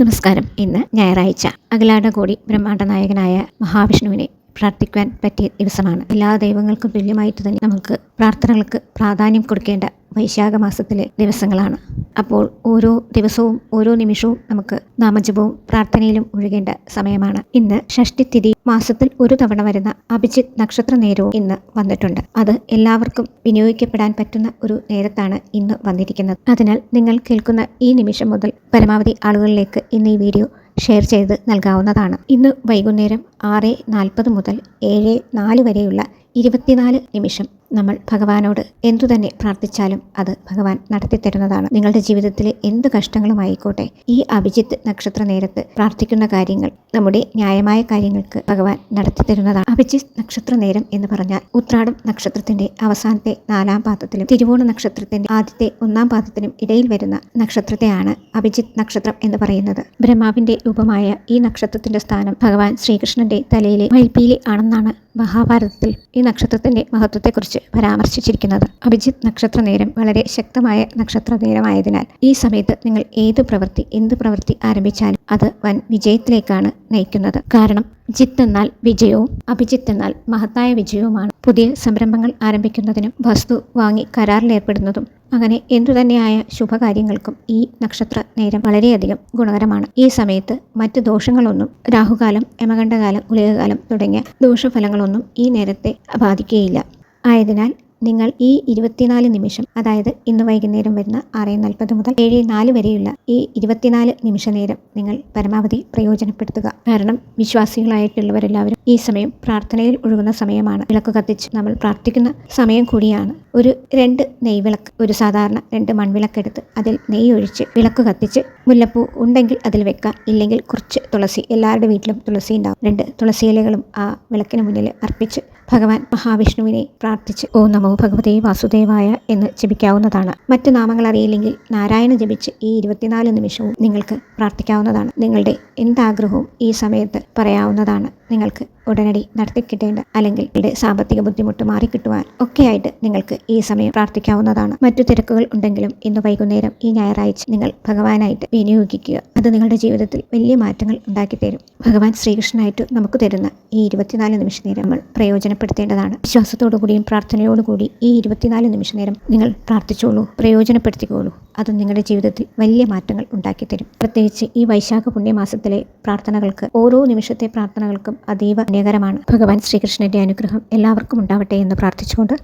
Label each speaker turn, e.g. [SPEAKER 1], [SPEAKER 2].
[SPEAKER 1] നമസ്കാരം. ഇന്ന് ഞായറാഴ്ച. അഖിലാണ്ടകോടി ബ്രഹ്മാണ്ട നായകനായ മഹാവിഷ്ണുവിനെ പ്രാർത്ഥിക്കുവാൻ പറ്റിയ ദിവസമാണ്. എല്ലാ ദൈവങ്ങൾക്കും തുല്യമായിട്ട് തന്നെ നമുക്ക് പ്രാർത്ഥനകൾക്ക് പ്രാധാന്യം കൊടുക്കേണ്ട വൈശാഖ മാസത്തിലെ ദിവസങ്ങളാണ്. അപ്പോൾ ഓരോ ദിവസവും ഓരോ നിമിഷവും നമുക്ക് നാമജപവും പ്രാർത്ഥനയിലും ഒഴുകേണ്ട സമയമാണ്. ഇന്ന് ഷഷ്ടിതിഥി മാസത്തിൽ ഒരു തവണ വരുന്ന അഭിജിത് നക്ഷത്ര നേരവും ഇന്ന് വന്നിട്ടുണ്ട്. അത് എല്ലാവർക്കും വിനിയോഗിക്കപ്പെടാൻ പറ്റുന്ന ഒരു നേരത്താണ് ഇന്ന് വന്നിരിക്കുന്നത്. അതിനാൽ നിങ്ങൾ കേൾക്കുന്ന ഈ നിമിഷം മുതൽ പരമാവധി ആളുകളിലേക്ക് ഇന്ന് ഈ വീഡിയോ ഷെയർ ചെയ്ത് നൽകാവുന്നതാണ്. ഇന്ന് വൈകുന്നേരം ആറ് നാൽപ്പത് മുതൽ ഏഴ് നാല് വരെയുള്ള ഇരുപത്തിനാല് നിമിഷം നമ്മൾ ഭഗവാനോട് എന്തു തന്നെ പ്രാർത്ഥിച്ചാലും അത് ഭഗവാൻ നടത്തിത്തരുന്നതാണ്. നിങ്ങളുടെ ജീവിതത്തിലെ എന്ത് കഷ്ടങ്ങളുമായിക്കോട്ടെ ഈ അഭിജിത്ത് നക്ഷത്ര നേരത്ത് പ്രാർത്ഥിക്കുന്ന കാര്യങ്ങൾ നമ്മുടെ ന്യായമായ കാര്യങ്ങൾക്ക് ഭഗവാൻ നടത്തിത്തരുന്നതാണ്. അഭിജിത്ത് നക്ഷത്ര നേരം എന്ന് പറഞ്ഞാൽ ഉത്രാടം നക്ഷത്രത്തിന്റെ അവസാനത്തെ നാലാം പാദത്തിലും തിരുവോണ നക്ഷത്രത്തിന്റെ ആദ്യത്തെ ഒന്നാം പാദത്തിനും ഇടയിൽ വരുന്ന നക്ഷത്രത്തെയാണ് അഭിജിത്ത് നക്ഷത്രം എന്ന് പറയുന്നത്. ബ്രഹ്മാവിന്റെ രൂപമായ ഈ നക്ഷത്രത്തിന്റെ സ്ഥാനം ഭഗവാൻ ശ്രീകൃഷ്ണന്റെ തലയിലെ വൈപ്പീലി ആണെന്നാണ് മഹാഭാരതത്തിൽ ഈ നക്ഷത്രത്തിന്റെ മഹത്വത്തെക്കുറിച്ച് പരാമർശിച്ചിരിക്കുന്നത്. അഭിജിത്ത് നക്ഷത്ര നേരം വളരെ ശക്തമായ നക്ഷത്ര നേരമായതിനാൽ ഈ സമയത്ത് നിങ്ങൾ ഏത് പ്രവൃത്തി എന്ത് പ്രവൃത്തി ആരംഭിച്ചാലും അത് വൻ വിജയത്തിലേക്കാണ് നയിക്കുന്നത്. കാരണം ജിത്ത് എന്നാൽ വിജയവും അഭിജിത്ത് എന്നാൽ മഹത്തായ വിജയവുമാണ്. പുതിയ സംരംഭങ്ങൾ ആരംഭിക്കുന്നതിനും വസ്തു വാങ്ങി കരാറിലേർപ്പെടുന്നതും അങ്ങനെ എന്തുതന്നെയായ ശുഭകാര്യങ്ങൾക്കും ഈ നക്ഷത്ര നേരം വളരെയധികം ഗുണകരമാണ്. ഈ സമയത്ത് മറ്റ് ദോഷങ്ങളൊന്നും രാഹുകാലം യമകണ്ഠകാലം ഉലകകാലം തുടങ്ങിയ ദോഷഫലങ്ങളൊന്നും ഈ നേരത്തെ ബാധിക്കുകയില്ല. ആയതിനാൽ നിങ്ങൾ ഈ ഇരുപത്തിനാല് നിമിഷം അതായത് ഇന്ന് വൈകുന്നേരം വരുന്ന ആറ് നാൽപ്പത് മുതൽ ഏഴ് നാല് വരെയുള്ള ഈ ഇരുപത്തിനാല് നിമിഷ നേരം നിങ്ങൾ പരമാവധി പ്രയോജനപ്പെടുത്തുക. കാരണം വിശ്വാസികളായിട്ടുള്ളവരെല്ലാവരും ഈ സമയം പ്രാർത്ഥനയിൽ ഒഴുകുന്ന സമയമാണ്. വിളക്ക് കത്തിച്ച് നമ്മൾ പ്രാർത്ഥിക്കുന്ന സമയം കൂടിയാണ്. ഒരു രണ്ട് നെയ് വിളക്ക് ഒരു സാധാരണ രണ്ട് മൺവിളക്കെടുത്ത് അതിൽ നെയ്യ് ഒഴിച്ച് വിളക്ക് കത്തിച്ച് മുല്ലപ്പൂ ഉണ്ടെങ്കിൽ അതിൽ വെക്കാം. ഇല്ലെങ്കിൽ കുറച്ച് തുളസി എല്ലാവരുടെ വീട്ടിലും തുളസി ഉണ്ടാവും. രണ്ട് തുളസി ഇലകളും ആ വിളക്കിന് മുന്നിൽ അർപ്പിച്ച് ഭഗവാൻ മഹാവിഷ്ണുവിനെ പ്രാർത്ഥിച്ച് ഓ നമോ ഭഗവതേ വാസുദേവായ എന്ന് ജപിക്കാവുന്നതാണ്. മറ്റു നാമങ്ങൾ അറിയില്ലെങ്കിൽ നാരായണ ജപിച്ച് ഈ ഇരുപത്തിനാല് നിമിഷവും നിങ്ങൾക്ക് പ്രാർത്ഥിക്കാവുന്നതാണ്. നിങ്ങളുടെ എന്താഗ്രഹവും ഈ സമയത്ത് പറയാവുന്നതാണ്. നിങ്ങൾക്ക് ഉടനടി നടത്തിക്കിട്ടേണ്ട അല്ലെങ്കിൽ ഇവിടെ സാമ്പത്തിക ബുദ്ധിമുട്ട് മാറിക്കിട്ടുവാൻ ഒക്കെയായിട്ട് നിങ്ങൾക്ക് ഈ സമയം പ്രാർത്ഥിക്കാവുന്നതാണ്. മറ്റു തിരക്കുകൾ ഉണ്ടെങ്കിലും ഇന്ന് വൈകുന്നേരം ഈ ഞായറാഴ്ച നിങ്ങൾ ഭഗവാനായിട്ട് വിനിയോഗിക്കുക. അത് നിങ്ങളുടെ ജീവിതത്തിൽ വലിയ മാറ്റങ്ങൾ ഉണ്ടാക്കി തരും ഭഗവാൻ ശ്രീകൃഷ്ണനായിട്ട് നമുക്ക് തരുന്ന ഈ ഇരുപത്തിനാല് നിമിഷ നേരം നമ്മൾ പ്രയോജനപ്പെടുത്തേണ്ടതാണ്. വിശ്വാസത്തോടുകൂടിയും പ്രാർത്ഥനയോടുകൂടി ഈ ഇരുപത്തിനാല് നിമിഷ നേരം നിങ്ങൾ പ്രാർത്ഥിച്ചോളൂ പ്രയോജനപ്പെടുത്തിക്കോളൂ. അത് നിങ്ങളുടെ ജീവിതത്തിൽ വലിയ മാറ്റങ്ങൾ ഉണ്ടാക്കി തരും പ്രത്യേകിച്ച് ഈ വൈശാഖ പുണ്യമാസത്തിലെ പ്രാർത്ഥനകൾക്ക് ഓരോ നിമിഷത്തെ പ്രാർത്ഥനകൾക്കും അതീവ പുണ്യകരമാണ് ഭഗവാൻ ശ്രീകൃഷ്ണന്റെ അനുഗ്രഹം എല്ലാവർക്കും ഉണ്ടാവട്ടെ എന്ന് പ്രാർത്ഥിച്ചുകൊണ്ട്